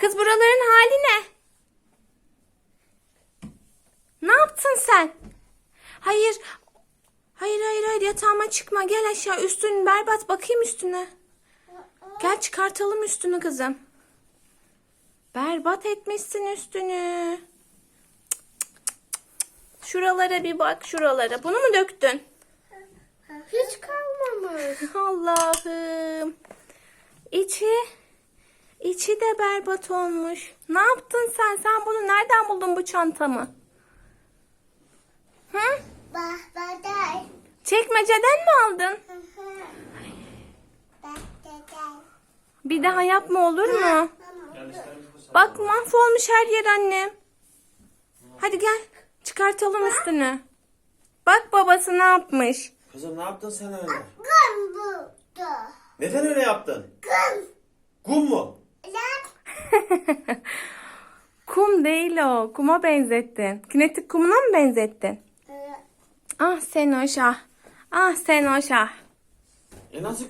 Kız buraların hali ne? Ne yaptın sen? Hayır. Hayır hayır hayır yatağıma çıkma. Gel aşağı üstün berbat bakayım üstüne. Gel çıkartalım üstünü kızım. Berbat etmişsin üstünü. Şuralara bir bak şuralara. Bunu mu döktün? Hiç kalmamış. Allah'ım. İçi içi de berbat olmuş. Ne yaptın sen? Sen bunu nereden buldun bu çantamı? Hı? Bah, baday. Çekmeceden mi aldın? Bir daha yapma olur mu? Bak mahvolmuş her yer annem. Hadi gel çıkartalım üstünü. Bak babası ne yapmış. Kızım ne yaptın sen öyle? Gım burada. Neden öyle yaptın? Gım. Kum mu? Kum değil o. Kuma benzettin. Kinetik kumuna mı benzettin? Ee, Ah sen hoş ah. Ah sen hoş ah. E nasıl